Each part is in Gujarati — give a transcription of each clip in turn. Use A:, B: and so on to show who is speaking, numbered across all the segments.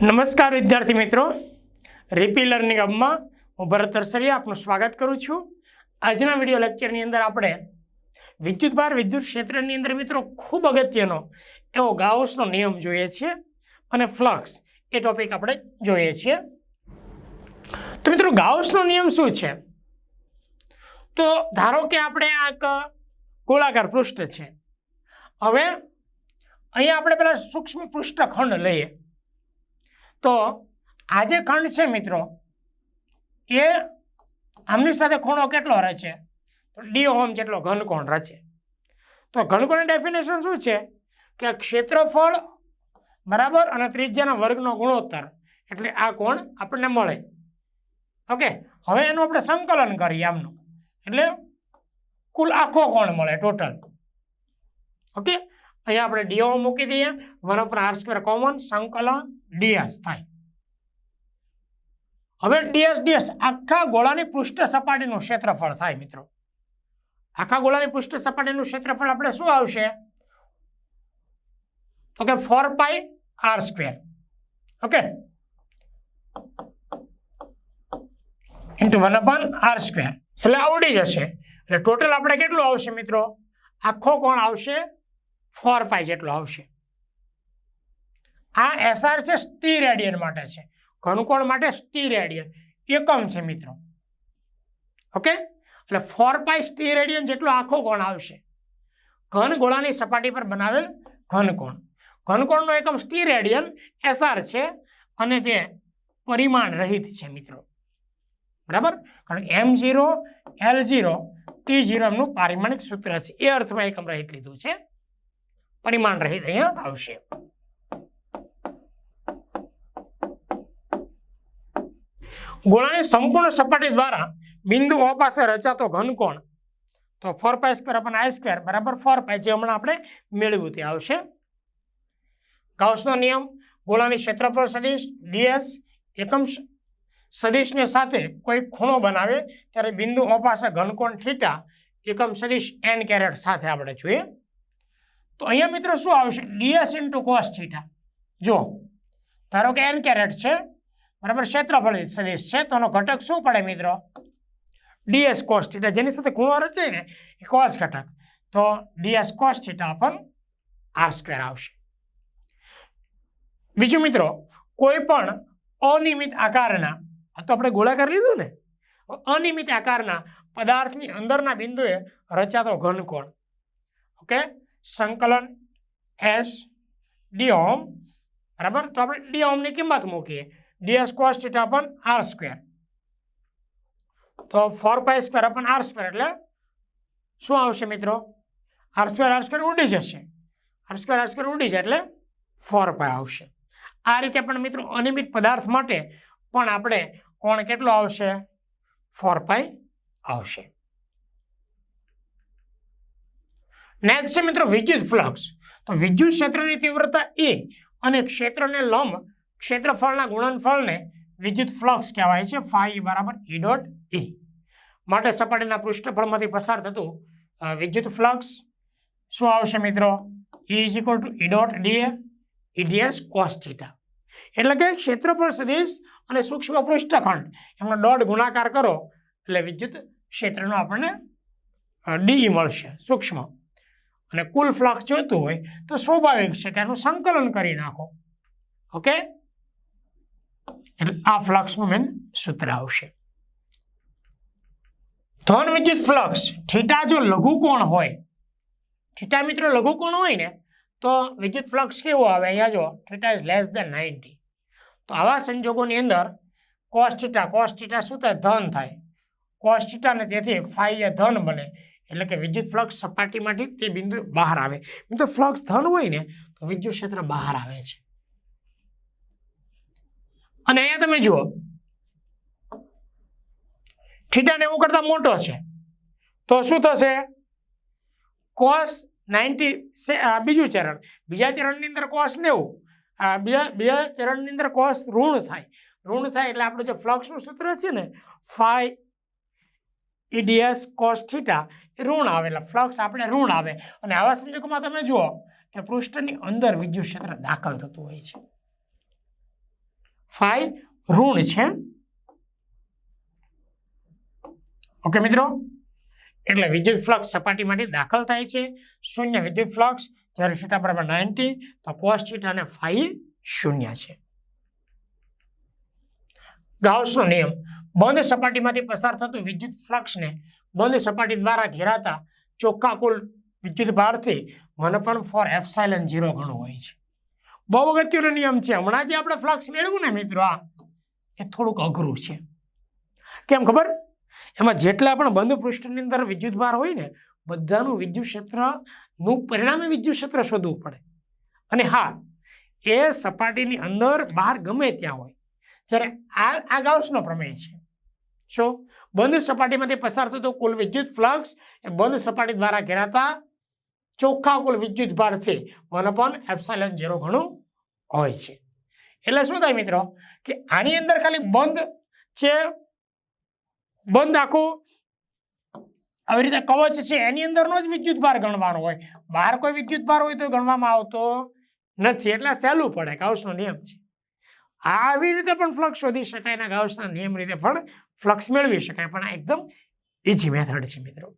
A: નમસ્કાર વિદ્યાર્થી મિત્રો. રીપી લર્નિંગ હબમાં હું ભરત તરસરિયા આપનું સ્વાગત કરું છું. આજના વીડિયો લેક્ચરની અંદર આપણે વિદ્યુત ભાર વિદ્યુત ક્ષેત્રની અંદર મિત્રો ખૂબ અગત્યનો એવો ગાઉસનો નિયમ જોઈએ છીએ અને ફ્લક્સ એ ટોપિક આપણે જોઈએ છીએ. તો મિત્રો ગાઉસનો નિયમ શું છે? તો ધારો કે આપણે આ એક ગોળાકાર પૃષ્ઠ છે. હવે અહીંયા આપણે પેલા સૂક્ષ્મ પૃષ્ઠખંડ લઈએ. તો આ જે ખંડ છે મિત્રો? એ આમની સાથે ખૂણો કેટલો રચે? તો ડી હોમ જેટલો ઘનકોણ રચે. તો ઘનકોણની ડેફિનેશન શું છે? કે ક્ષેત્રફળ બરાબર અને ત્રિજ્યાના વર્ગનો ગુણોત્તર. એટલે આ કોણ આપણને મળે. ઓકે? હવે એનું આપણે સંકલન કરીએ આમનું. એટલે કુલ આખો કોણ મળે ટોટલ ઓકે? અહીંયા આપણે ડીઓ મૂકી દઈએ. ઉપર આર સ્ક્વેર કોમન સંકલન ડીએસ થાય. હવે ડીએસ ડીએસ આખા ગોળાની પૃષ્ઠ સપાટીનું ક્ષેત્રફળ થાય મિત્રો. આખા ગોળાની પૃષ્ઠ સપાટીનું ક્ષેત્રફળ આપણે શું આવશે? તો કે four pi R square okay into one upon R square એટલે આવડી જશે. એટલે ટોટલ આપણે કેટલું આવશે મિત્રો? આખો કોણ આવશે? ફોર પાઈ જેટલો આવશે. આ એસઆર છે સ્ટી રેડિયન માટે છે. ઘનકોણ માટે સ્ટી રેડિયન એકમ છે મિત્રો. ઓકે? એટલે ફોર પાઈ સ્ટી રેડિયન જેટલો આખો કોણ આવશે. ઘન ગોળાની સપાટી પર બનાવેલ ઘનકોણ. ઘનકોણનો એકમ સ્ટી રેડિયન એસઆર છે અને તે પરિમાણ રહિત છે મિત્રો. બરાબર? કારણ કે M zero L zero T zero એમનું પારિમાણિક સૂત્ર છે. એ અર્થમાં એકમ રહિત લીધું છે. પરિમાણ રહિત અહીંયા આવશે. ગોળાની સંપૂર્ણ સપાટી દ્વારા બિંદુ ઓ પાસે રચાતો ઘનકોણ, તો four pi square upon I square બરાબર ફોર પાય જે હમણાં આપણે મેળવ્યું તે આવશે. ગાઉસનો નિયમ, ગોળાની ક્ષેત્રફળ સદિશ ડીએસ એકમ સદીશને સાથે કોઈ ખૂણો બનાવે, ત્યારે બિંદુ ઓ પાસે ઘનકોણ થીટા એકમ સદીશ એન કેરેટ સાથે આપણે જોઈએ. તો અહીંયા મિત્રો શું આવશે? ડીએસ ઇન્ટુ કોસ થીટા જો, ધારો કે એન કેરેટ છે, બરાબર ક્ષેત્રફળ સદિશ છે, તો એનો ઘટક શું પડે મિત્રો? ડીએસ કોસ થીટા જેની સાથે ખૂણો રચે ને, એ કોસ ઘટક. તો ડીએસ કોસ થીટા પણ આર સ્ક્વેર આવશે. બીજું મિત્રો, કોઈ પણ અનિયમિત આકારના તો આપણે ગોળાકાર લીધું ને, અનિયમિત આકારના પદાર્થની અંદરના બિંદુએ રચાતો ઘનકોણ. ઓકે? સંકલન એસ ડી ઓમ બરાબર? તો આપણે ડી ઓમની કિંમત મૂકીએ. DS cos theta upon R square તો four pi square upon R square એટલે શું આવશે મિત્રો? આર સ્ક્વેર આર સ્ક્વેર ઉડી જશે. આર સ્ક્વેર આર સ્ક્વેર ઉડી જાય એટલે ફોર પાય આવશે. આ રીતે પણ મિત્રો અનિયમિત પદાર્થ માટે પણ આપણે કોણ કેટલો આવશે? ફોર પાય આવશે. નેક્સ્ટ છે મિત્રો વિદ્યુત ફ્લક્સ. તો વિદ્યુત ક્ષેત્રની તીવ્રતા એ અને ક્ષેત્રને લંબ ક્ષેત્રફળના ગુણનફળને વિદ્યુત ફ્લક્સ કહેવાય છે, ફાઈ બરાબર ઈ ડોટ ઈ માટે સપાટીના પૃષ્ઠફળમાંથી પસાર થતું વિદ્યુત ફ્લક્સ શું આવશે મિત્રો? E is equal to E dot DA EDS cos theta એટલે કે ક્ષેત્રફળ સદીશ અને સૂક્ષ્મ પૃષ્ઠખંડ, એમનો દોઢ ગુણાકાર કરો, એટલે વિદ્યુત ક્ષેત્રનો આપણને ડી મળશે, સૂક્ષ્મ. અને કુલ ફ્લક્સ જોઈતું હોય તો સ્વાભાવિક છે કે એનું સંકલન કરી નાખો. ઓકે એટલે આ ફ્લક્સનું મેન સૂત્ર આવશે. ધન વિદ્યુત ફ્લક્સ, થીટા જો લઘુકોણ હોય, થીટા મિત્રો લઘુકોણ હોય ને, તો વિદ્યુત ફ્લક્સ કેવો આવે? અહીંયા જો theta is less than ninety તો આવા સંજોગોની અંદર કોસ્ટિટા કોસ્ટિટા કોસ શું થાય? ધન થાય. કોસ્ટિટા ને તેથી ફાઈ એ ધન બને. એટલે કે વિદ્યુત ફ્લક્સ સપાટીમાંથી તે બિંદુ બહાર આવે. મિત્રો ફ્લક્સ ધન હોય ને, તો વિદ્યુત ક્ષેત્ર બહાર આવે છે. અને અહીંયા તમે જુઓ થીટા નેવું કરતાં મોટો છે. તો શું થશે? કોસ નાઇન્ટી બીજું ચરણ. બીજા ચરણની અંદર કોસ નેવું. બીજા બીજા ચરણની અંદર કોસ ઋણ થાય. ઋણ થાય એટલે આપણું જે ફ્લક્સનું સૂત્ર છે ને phi E D S cos theta એ ઋણ ફ્લક્સ આપણે ઋણ આવે. અને આવા સંજોગોમાં તમે જુઓ કે પૃષ્ઠની અંદર વિદ્યુત ક્ષેત્ર દાખલ થતું હોય છે. ફાઈ ઋણ છે. ઓકે મિત્રો? એટલે વિદ્યુત ફ્લક્સ સપાટીમાંથી દાખલ થાય છે. શૂન્ય વિદ્યુત ફ્લક્સ જ્યારે થીટા બરાબર નાઇન્ટી, તો કોસ થીટા અને ફાઈ શૂન્ય છે. ગાઉસનો નિયમ. બંધ સપાટીમાંથી પસાર થતું વિદ્યુત ફ્લક્સને બંધ સપાટી દ્વારા ઘેરાતા ચોખ્ખા કુલ વિદ્યુત ભારથી વન પણ ફોર એફ સાયલન ઝીરો ઘણું હોય છે. બહુ અગત્યનો નિયમ છે. હમણાં જે આપણે ફ્લક્સ મેળવ્યું ને મિત્રો, આ એ થોડુંક અઘરું છે. કેમ ખબર? એમાં જેટલા પણ બંધ પૃષ્ઠની અંદર વિદ્યુત ભાર હોય ને, બધાનું વિદ્યુત ક્ષેત્રનું પરિણામે વિદ્યુત ક્ષેત્ર શોધવું પડે. અને હા, એ સપાટીની અંદર બહાર ગમે ત્યાં હોય. જ્યારે આ આ ગાઉસનો પ્રમેય છે. શું બંધ સપાટીમાંથી પસાર થતો કુલ વિદ્યુત ફ્લક્સ એ બંધ સપાટી દ્વારા ઘેરાતા ચોખ્ખા કુલ વિદ્યુત ભારથી વન અપોન એપ્સાઇલન ઝીરો ઘણું હોય છે. એટલે શું થાય મિત્રો? કે આની અંદર ખાલી બંધ છે, બંધ આખું આવી રીતે કવચ છે, એની અંદરનો જ વિદ્યુત ભાર ગણવાનો હોય. બહાર કોઈ વિદ્યુત ભાર હોય તો ગણવામાં આવતો નથી. એટલે સહેલું પડે ગાઉસનો નિયમ છે. આવી રીતે પણ ફ્લક્સ શોધી શકાય અને ગાઉસના નિયમ રીતે પણ ફ્લક્સ મેળવી શકાય. પણ આ એકદમ ઇઝી મેથડ છે મિત્રો.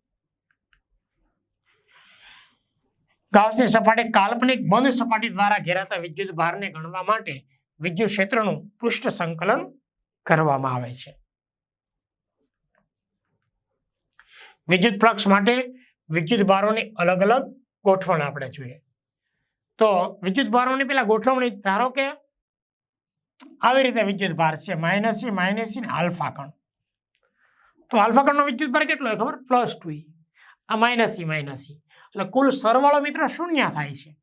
A: ગાઉસની સપાટી કાલ્પનિક બંધ સપાટી દ્વારા ઘેરાતા વિદ્યુત ભારને ગણવા માટે વિદ્યુત ક્ષેત્રનું પૃષ્ઠ સંકલન કરવામાં આવે છે. વિદ્યુત ફ્લક્ષ માટે વિદ્યુત ભારોની અલગ અલગ ગોઠવણ આપણે જોઈએ. તો વિદ્યુત ભારોની પેલા ગોઠવણી ધારો કે આવી રીતે વિદ્યુત ભાર છે. માઇનસી માઇનસી ને આલ્ફા કણ. તો આલ્ફા કણનો વિદ્યુત ભાર કેટલો હોય ખબર? પ્લસ ટુ આ માઇનસી માઇનસી એટલે કુલ સરવાળો મિત્રો શૂન્ય થાય છે.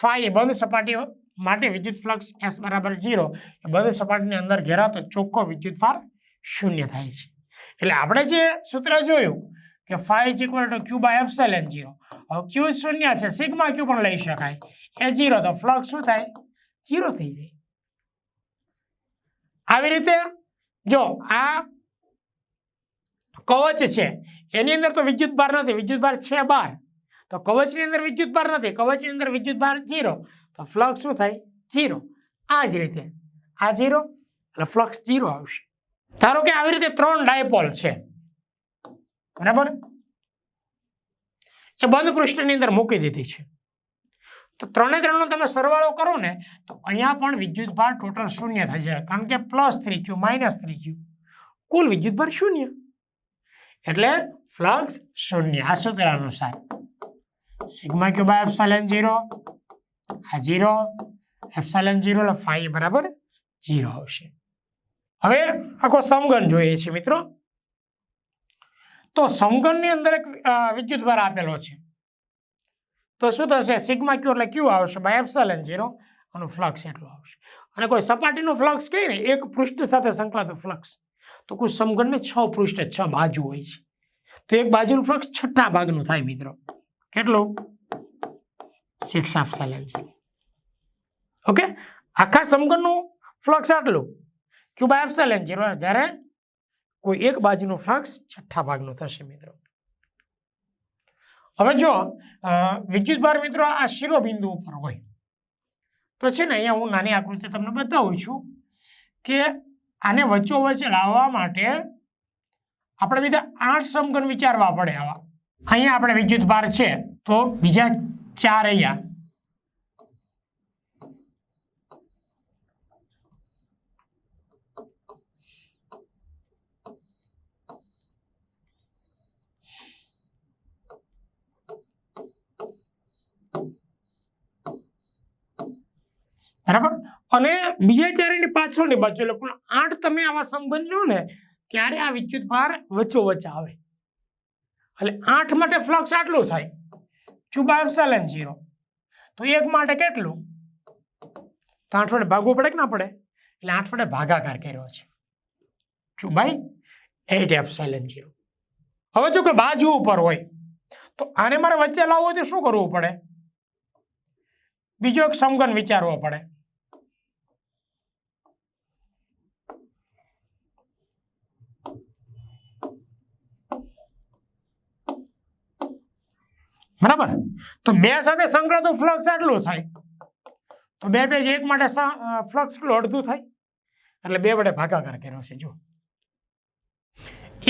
A: ફાઈ બંધ સપાટીઓ માટે વિદ્યુત ફ્લક્સ એસ બરાબર ઝીરો. બંધ સપાટીની અંદર ઘેરાતો ચોખ્ખો વિદ્યુત ભાર શૂન્ય થાય છે. એટલે આપણે જે સૂત્ર જોયું કે phi is equal to Q by epsilon zero. હવે ક્યુ શૂન્ય છે. સિગ્મા ક્યુ પણ લઈ શકાય. એ ઝીરો તો ફ્લક્સ શું થાય? ઝીરો થઈ જાય. આવી રીતે જો આ કવચ છે, એની અંદર તો વિદ્યુત ભાર નથી, વિદ્યુત ભાર છે બાર. તો કવચની અંદર વિદ્યુત ભાર નથી, કવચની અંદર વિદ્યુત ભાર જીરો તો ફ્લક્સ શું થાય? જીરો આ જ રીતે. આ જીરો એટલે ફ્લક્સ જીરો આવશે. ધારો કે આવી રીતે ત્રણ ડાયપોલ છે. બરાબર? એ બંધ પૃષ્ઠની અંદર મૂકી દીધી છે. તો ત્રણે ત્રણનો તમે સરવાળો કરો ને, તો અહીંયા પણ વિદ્યુતભાર ટોટલ શૂન્ય થઈ જાય. કારણ કે plus three Q minus three Q કુલ વિદ્યુતભાર શૂન્ય. એટલે ફ્લક્સ શૂન્ય. આ સૂત્ર અનુસાર. Sigma Q by epsilon zero. આ ઝીરો. એપ્સાઇલન ઝીરો એટલે ફાઈ બરાબર ઝીરો આવશે. હવે આખો સમગન જોઈએ છે મિત્રો. તો સમગનની અંદર એક વિદ્યુતભાર આપેલો છે. તો શું થશે? સિગ્મા ક્યુ એટલે ક્યુ આવશે? બાય એપ્સલન ઝીરો આનું ફ્લક્સ એટલું આવશે. અને કોઈ સપાટીનું ફ્લક્સ કહીએ ને એક પૃષ્ઠ સાથે સંકળાતો ફ્લક્સ. તો કોઈ સમગણને છ પૃષ્ઠ, છ બાજુ હોય છે. તો એક બાજુનું ફ્લક્સ છઠ્ઠા ભાગનું થાય મિત્રો. કેટલું? Six epsilon zero. ઓકે? આખા સમગણનું ફ્લક્સ આટલું. Q by epsilon zero. જ્યારે કોઈ એક બાજુનું ફ્લક્સ છઠ્ઠા ભાગનું થશે મિત્રો. હવે જો વિદ્યુતભાર મિત્રો, આ શિરોબિંદુ ઉપર હોય, તો છે ને અહીંયા હું નાની આકૃતિ તમને બતાવું છું કે આને વચ્ચોવચ્ચ લાવવા માટે આપણે બીજા આઠ સમગણ વિચારવા પડે આવા. અહીંયા આપણે વિદ્યુતભાર છે, તો બીજા ચાર અહીંયા. બરાબર? અને બીજા ચારેની પાછળની બાજુ એટલે કુલ આઠ તમે આવા સંબંધ લો ને, ત્યારે આ વિદ્યુત ભાર વચ્ચોવચ્ચ આવે. એટલે આઠ માટે ફ્લક્સ આટલું થાય. ચુબા એપ્સાઇલન ઝીરો? તો એક માટે કેટલું? તો આઠ વડે ભાગવું પડે કે ના પડે? એટલે આઠ વડે ભાગાકાર કર્યો છે. ચુબાઈ એટ એપ્સાઇલન ઝીરો. હવે જો કે બાજુ ઉપર હોય, તો આને મારે વચ્ચે લાવવું હોય તો શું કરવું પડે? બીજો એક સમગન વિચારવો પડે. બરાબર? તો બે સાથે સંકળાતું ફ્લક્સ આટલું થાય. તો બે બે એક માટે ફ્લક્સ કેટલું અડધું થાય. એટલે બે વડે ભાગાકાર કર્યો છે જો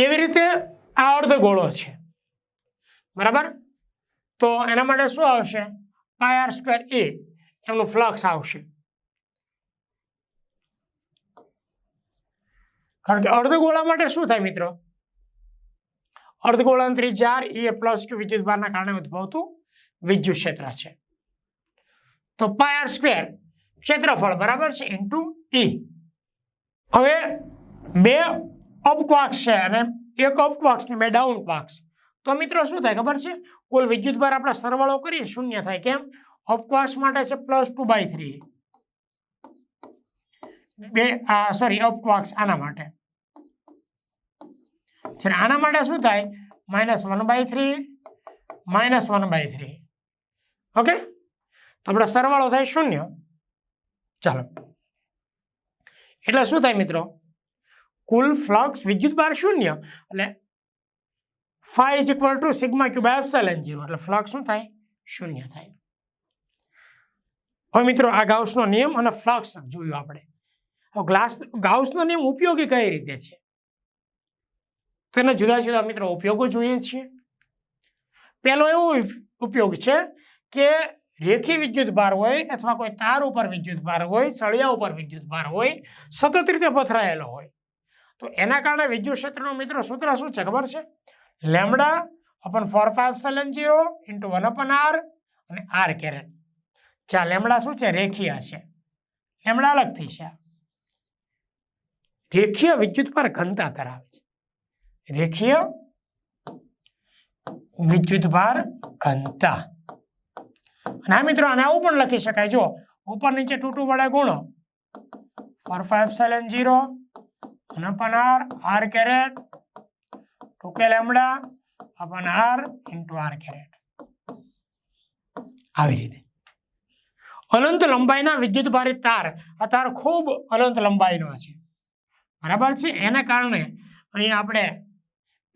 A: એવી રીતે આ અર્ધ ગોળો છે. બરાબર? તો એના માટે શું આવશે? પાયર સ્ક્વેર એ એમનું ફ્લક્સ આવશે. કારણ કે અર્ધગોળા માટે શું થાય મિત્રો? અર્ધગોળાની ત્રિજ્યા એ પ્લસ ટુ વિદ્યુતભારના કારણે ઉદ્ભવતું વિદ્યુત ક્ષેત્ર છે. તો પાય આર સ્ક્વેર ક્ષેત્રફળ બરાબર છે ઇન્ટુ ઈ. હવે બે અપક્વાક્સ છે અને એક અપક્વાક્સ ને બે ડાઉન ક્વાક્સ તો મિત્રો શું થાય ખબર છે? કુલ વિદ્યુતભાર આપણે સરવાળો કરીએ, શૂન્ય થાય. કેમ? અપક્વાક્સ માટે છે પ્લસ ટુ બાય થ્રી. બે સોરી અપક્વાક્સ આના માટે. છે આના માટે શું થાય? Minus one by three minus one by three okay તો આપણે સરવાળો થાય શૂન્ય. ચાલો. એટલે શું થાય મિત્રો? કુલ ફ્લક્સ વિદ્યુત બાર શૂન્ય. એટલે phi is equal to sigma cube by N zero એટલે ફ્લક્સ શું થાય? શૂન્ય થાય. હવે મિત્રો, આ ગાઉસનો નિયમ અને ફ્લક્સ જોયું આપણે. ગ્લાસ, ગાઉસનો નિયમ ઉપયોગી કઈ રીતે છે? તો એના જુદા જુદા મિત્રો ઉપયોગો જોઈએ છીએ. પહેલો એવો ઉપયોગ છે કે રેખી વિદ્યુત ભાર હોય અથવા કોઈ તાર ઉપર વિદ્યુત ભાર હોય, સળિયા ઉપર વિદ્યુત ભાર હોય, સતત રીતે પથરાયેલો હોય. તો એના કારણે વિદ્યુત ક્ષેત્રનો મિત્રો સૂત્ર શું છે ખબર છે? Lambda upon four five સેલન zero into one upon R અને આર કેરેટ. ચા લેમડા શું છે? રેખીય છે. લેમડા અલગથી છે રેખીય વિદ્યુત પર ઘનતા ધરાવે છે. રેખીય વિદ્યુત ભાર ઘનતા. અને આ મિત્રો આને આવું પણ લખી શકાય. જો ઉપર નીચે ટુ ટુ વડે ગુણો. Four five સેલન zero upon R R caret, two કે lambda, upon R into R caret. આવી રીતે. અનંત લંબાઈના વિદ્યુત ભારિત તાર. આ તાર ખૂબ અનંત લંબાઈનો છે. બરાબર છે? એને કારણે અહીં આપણે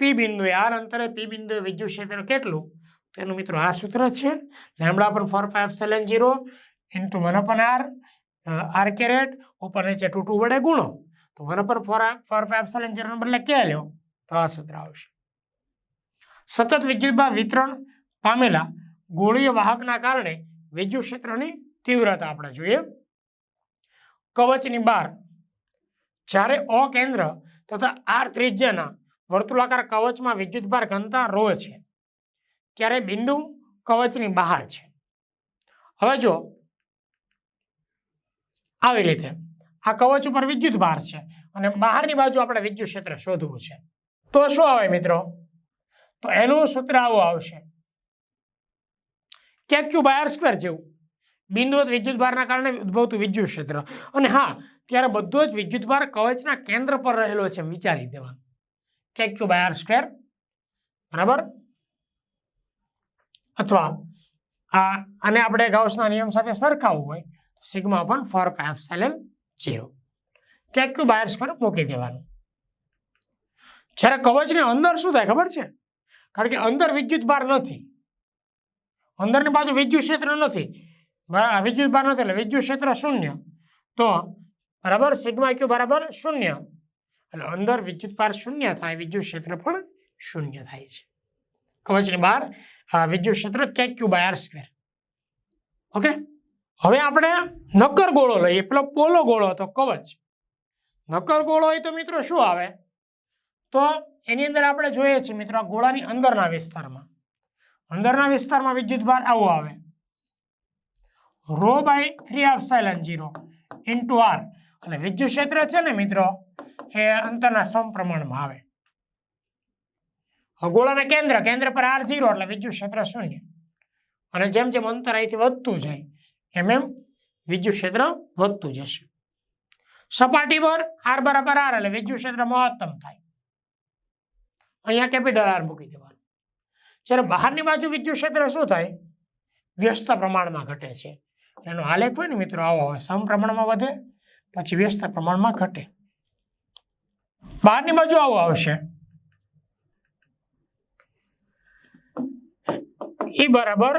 A: પી બિંદુએ આર અંતરે પી બિંદુએ વિદ્યુત ક્ષેત્ર કેટલું? તો એનું મિત્રો આ સૂત્ર છે લેમડા પર four five સેલેન zero into one upon R R caret ઉપર નીચે ટુ ટુ વડે ગુણો. તો one upon four four five સેલેન જીરોને બદલે કે લ્યો? તો આ સૂત્ર આવશે. સતત વિદ્યુતભાર વિતરણ પામેલા ગોળીય વાહકના કારણે વિદ્યુત ક્ષેત્રની તીવ્રતા આપણે જોઈએ. કવચની બહાર જ્યારે અ કેન્દ્ર તથા આર ત્રિજ્યાના વર્તુળાકાર કવચમાં વિદ્યુતભાર ઘનતા રો છે. ત્યારે બિંદુ કવચની બહાર છે. હવે જો આવી રીતે આ કવચ ઉપર વિદ્યુત ભાર છે અને બહારની બાજુ આપણે વિદ્યુત ક્ષેત્ર શોધવું છે. તો શું આવે મિત્રો? તો એનું સૂત્ર આવું આવશે. ક્યાંક ક્યુ બાયર સ્ક્વેર જેવું. બિંદુ વિદ્યુત ભારના કારણે ઉદ્ભવતું વિદ્યુત ક્ષેત્ર અને હા, ત્યારે બધો જ વિદ્યુત ભાર કવચના કેન્દ્ર પર રહેલો છે વિચારી દેવાનું. કે ક્યુ બાય આર સ્ક્વેર બરાબર? અથવા આ, આને આપણે ગાઉસના નિયમ સાથે સરખાવવું હોય સિગ્મા પણ ફોર ફાઈવ સેલેન જીરો કે ક્યુ બાય આર સ્ક્વેર મૂકી દેવાનું. જ્યારે કવચની અંદર શું થાય ખબર છે? કારણ કે અંદર વિદ્યુત ભાર નથી. અંદરની બાજુ વિદ્યુત ક્ષેત્ર નથી. વિદ્યુત ભાર નથી એટલે વિદ્યુત ક્ષેત્ર શૂન્ય. તો બરાબર, સિગ્મા ક્યુ બરાબર શૂન્ય. એટલે અંદર વિદ્યુત ભાર શૂન્ય થાય, વિદ્યુત ક્ષેત્ર પણ શૂન્ય થાય છે. કવચની બહાર વિદ્યુત ક્ષેત્ર કે Q by R square. Okay? હવે આપણે નક્કર ગોળો લઈએ. પેલો પોલો ગોળો હતો, કવચ. નક્કર ગોળો હોય તો મિત્રો શું આવે? તો એની અંદર આપણે જોઈએ છીએ મિત્રો ગોળાની અંદરના વિસ્તારમાં. અંદરના વિસ્તારમાં વિદ્યુત ભાર આવો આવે. Rho by three epsilon zero into R. અને વિદ્યુત ક્ષેત્ર છે ને મિત્રો એ અંતરના સમપ્રમાણમાં આવે. હવે ગોળાના કેન્દ્ર કેન્દ્ર પર આર ઝીરો એટલે વિદ્યુત ક્ષેત્ર શૂન્ય. અને જેમ જેમ અંતર અહીંથી વધતું જાય, એમ એમ વિદ્યુત ક્ષેત્ર વધતું જશે. સપાટી પર આર બરાબર આર એટલે વિદ્યુત ક્ષેત્ર મહત્તમ થાય. અહીંયા કેપિટલ આર મૂકી દેવાનું. જ્યારે બહારની બાજુ વિદ્યુત ક્ષેત્ર શું થાય? વ્યસ્ત પ્રમાણમાં ઘટે છે. એનો આલેખ હોય ને મિત્રો, આવો હોય સમ પ્રમાણમાં વધે, પછી વ્યસ્ત પ્રમાણમાં ઘટે. બહારની બાજુ આવું આવશે. એ બરાબર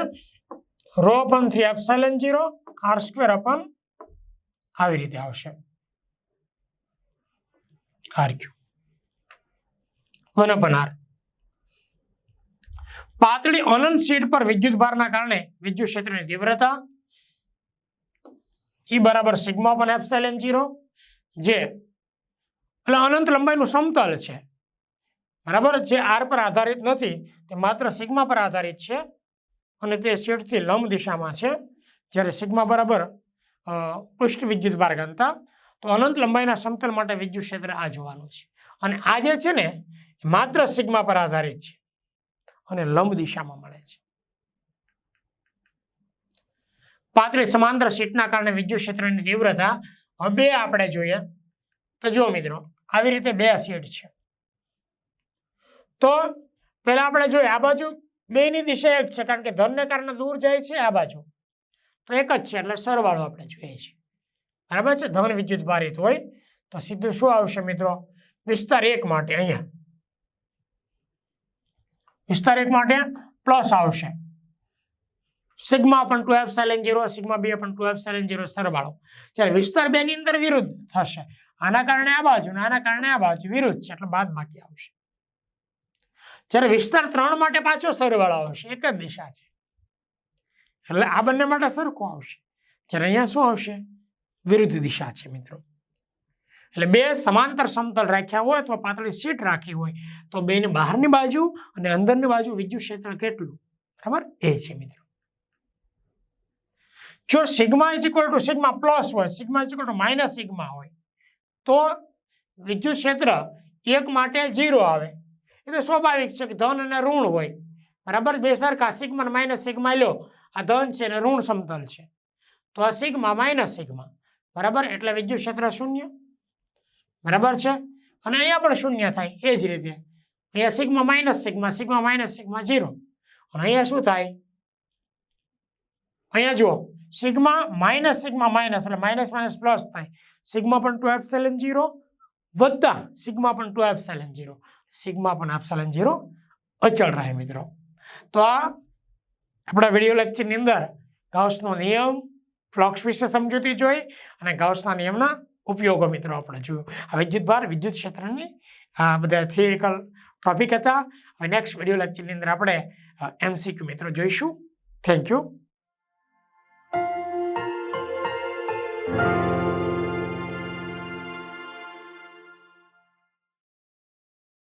A: rho upon three epsilon zero, R square upon આવી રીતે આવશે. R Q one upon R. પાતળી અનંત શીટ પર વિદ્યુત ભારના કારણે વિદ્યુત ક્ષેત્રની તીવ્રતા ઈ બરાબર સિગ્મા પણ એપ્સાઇલન જીરો, જે એટલે અનંત લંબાઈનું સમતલ છે. બરાબર જે આર પર આધારિત નથી. તે માત્ર સિગ્મા પર આધારિત છે અને તે શેઠથી લંબ દિશામાં છે. જ્યારે સિગ્મા બરાબર પૃષ્ઠ વિદ્યુત બાર ઘનતા તો અનંત લંબાઈના સમતલ માટે વિદ્યુત ક્ષેત્ર આ જોવાનું છે. અને આ જે છે ને માત્ર સિગ્મા પર આધારિત છે અને લંબ દિશામાં મળે છે. પાતળી સમાંતર સીટના કારણે વિદ્યુત ક્ષેત્રની તીવ્રતા, હવે આપણે જોઈએ. તો જુઓ મિત્રો આવી રીતે બે શીટ છે. તો પહેલાં આપણે જોઈએ, આ બાજુ બેની દિશા એક છે, કારણ કે ધનને કારણે દૂર જાય છે આ બાજુ. તો એક જ છે, એટલે સરવાળો આપણે જોઈએ છીએ. બરાબર છે? ધન વિદ્યુત ભારિત હોય, તો સીધું શું આવશે મિત્રો? વિસ્તાર એક માટે અહીંયા. વિસ્તાર એક માટે પ્લસ આવશે. સિગ્મા પણ two epsilon zero, sigma બે પણ ટુ એફ સેલેન જીરો સરવાળો. જ્યારે વિસ્તાર બે ની અંદર વિરુદ્ધ થશે આના કારણે આ બાજુ આના કારણે આ બાજુ, વિરુદ્ધ છે, એટલે બાદ બાકી આવશે. જ્યારે વિસ્તાર ત્રણ માટે પાછો સરવાળો આવશે, એક જ દિશા છે. એટલે આ બંને માટે સરખું આવશે. જ્યારે અહીંયા શું આવશે? વિરુદ્ધ દિશા છે, મિત્રો. એટલે બે સમાંતર સમતલ રાખ્યા હોય અથવા પાતળી સીટ રાખી હોય, તો બેની બહારની બાજુ અને અંદરની બાજુ વિદ્યુત ક્ષેત્ર કેટલું? બરાબર? એ છે, મિત્રો. જો sigma is equal to sigma plus હોય, sigma is equal to minus sigma હોય તો વિદ્યુત ક્ષેત્ર એક માટે ઝીરો આવે. એટલે સ્વાભાવિક છે કે ધન અને ઋણ હોય. બરાબર? બે સરખા. સિગ્મા માઇનસ સિગ્મા લો આ ધન છે અને ઋણ સમતલ છે. તો આ સિગ્મા માઇનસ સિગ્મા. બરાબર? એટલે વિદ્યુત ક્ષેત્ર શૂન્ય. બરાબર છે? અને અહીંયા પણ શૂન્ય થાય. એ જ રીતે. અહીંયા sigma minus sigma sigma minus sigma zero. અને અહીંયા શું થાય? અહીંયા જુઓ. સિગ્મા માઇનસ સિગ્મા માઇનસ એટલે માઇનસ માઇનસ પ્લસ થાય. સિગ્મા પણ ટુ એપ્સેલન જીરો વત્તા સિગ્મા પણ ટુ એપ્સેલન જીરો સિગ્મા પણ એપ્સેલન જીરો અચળ રહે મિત્રો. તો આ આપણા વીડિયો લેક્ચરની અંદર ગાઉસનો નિયમ ફ્લોક્સ વિશે સમજૂતી જોઈ અને ગાઉસના નિયમના ઉપયોગો મિત્રો આપણે જોયું. આ વિદ્યુતભાર વિદ્યુત ક્ષેત્રની, આ બધા થિયરિકલ ટોપિક હતા. હવે નેક્સ્ટ વીડિયો લેક્ચરની અંદર આપણે એમસીક્યુ મિત્રો જોઈશું. Thank you